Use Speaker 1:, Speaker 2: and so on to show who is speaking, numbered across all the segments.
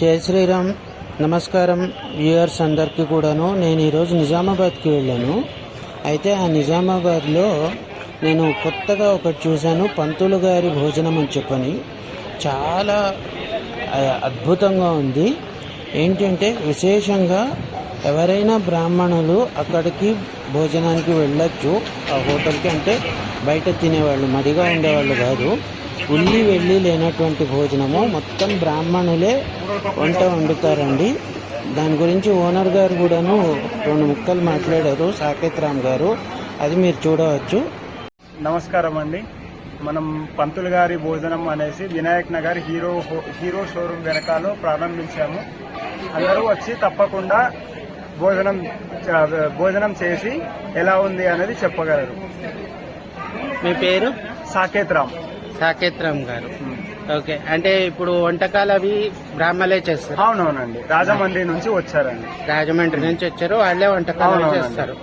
Speaker 1: జై శ్రీరామ్. నమస్కారం వ్యూయర్స్ అందరికీ కూడాను. నేను ఈరోజు నిజామాబాద్కి వెళ్ళాను. అయితే ఆ నిజామాబాద్లో నేను కొత్తగా ఒకటి చూశాను పంతులు గారి భోజనం అని చెప్పని. చాలా అద్భుతంగా ఉంది. ఏంటంటే విశేషంగా ఎవరైనా బ్రాహ్మణులు అక్కడికి భోజనానికి వెళ్ళొచ్చు. ఆ హోటల్కి అంటే బయట తినేవాళ్ళు మడిగా ఉండేవాళ్ళు కాదు. ఉల్లి వెళ్ళి లేనటువంటి భోజనము. మొత్తం బ్రాహ్మణులే వంట వండుతారండి. దాని గురించి ఓనర్ గారు కూడాను రెండు ముక్కలు మాట్లాడారు సాకేత్ రామ్ గారు. అది మీరు చూడవచ్చు.
Speaker 2: నమస్కారం అండి మనం పంతులు గారి భోజనం అనేసి వినాయక్ నగర్ హీరో హో- హీరో షోరూమ్ వెనకాల ప్రారంభించాము. అందరూ వచ్చి తప్పకుండా భోజనం భోజనం చేసి ఎలా ఉంది అనేది చెప్పగలరు.
Speaker 1: మీ పేరు?
Speaker 2: సాకేత్ రామ్.
Speaker 1: సాకేత్ రామ్ గారు. ఓకే. అంటే ఇప్పుడు వంటకాలు అవి బ్రాహ్మలే చేస్తారు.
Speaker 2: అవునవునండి. రాజమండ్రి నుంచి వచ్చారండి.
Speaker 1: రాజమండ్రి నుంచి వచ్చారు. వాళ్ళే వంటకాలు చేస్తారు.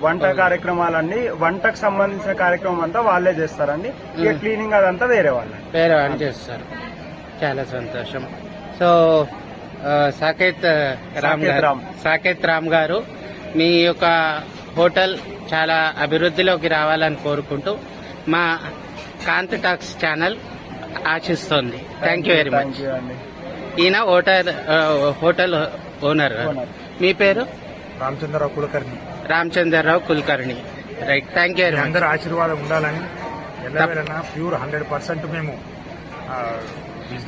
Speaker 2: వంట కార్యక్రమాలన్నీ వంటకు సంబంధించిన కార్యక్రమం అంతా వాళ్ళే చేస్తారండి. ఇక క్లీనింగ్ అదంతా వేరే వాళ్ళండి
Speaker 1: వేరే వాళ్ళు చేస్తారు. చాలా సంతోషం. సో సాకేత్ రామ్.
Speaker 2: సాకేత్ రామ్
Speaker 1: గారు మీ యొక్క హోటల్ చాలా అభివృద్ధిలోకి రావాలని కోరుకుంటూ మా కాంతి టాక్స్ ఛానల్ ఆశిస్తోంది. థ్యాంక్ యూ వెరీ మచ్ ఈయన హోటల్ హోటల్ ఓనర్. మీ పేరు?
Speaker 3: Ramachandrarao Kulkarni.
Speaker 1: Ramachandrarao Kulkarni. Right thank you
Speaker 3: me
Speaker 1: very much
Speaker 3: అందరి ఆశీర్వాదం ఉండాలని ప్యూర్ హండ్రెడ్ పర్సెంట్ మేము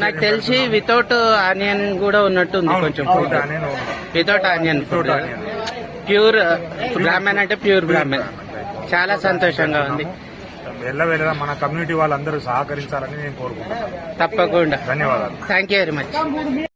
Speaker 1: నాకు తెలిసి వితౌట్ ఆనియన్ కూడా ఉన్నట్టుంది కొంచెం without onion food. Pure Brahmin అంటే ప్యూర్ బ్రాహ్మణ్. చాలా సంతోషంగా ఉంది.
Speaker 3: ఎల్లవేళలా మన కమ్యూనిటీ వాళ్ళందరూ సహకరించాలని నేను కోరుకుంటున్నాను.
Speaker 1: తప్పకుండా.
Speaker 3: ధన్యవాదాలు.
Speaker 1: Thank you very much